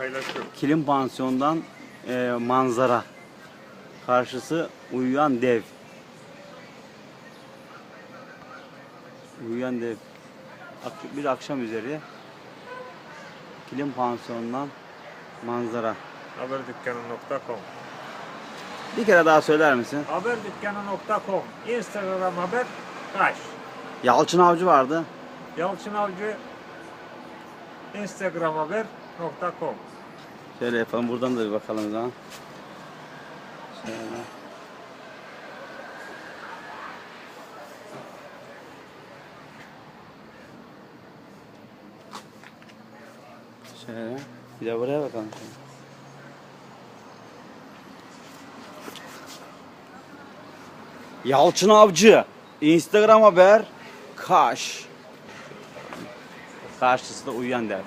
paylaşıyorum. Kilim Pansiyon'dan e, manzara. Karşısı uyuyan dev. Uyuyan dev. Ak- Bir akşam üzeri Kilim Pansiyon'dan manzara. Haberdükkanı.com Bir kere daha söyler misin? Haberdükkanı.com Instagram haber kaç. Yalçın Avcı vardı. Yalçın Avcı Instagram haber.com Şöyle yapalım. Buradan da bir bakalım zaman. Şöyle. Şöyle. Bir de buraya bakalım. Yalçın Avcı. Instagram haber. Kaş. Karşısında uyuyan der.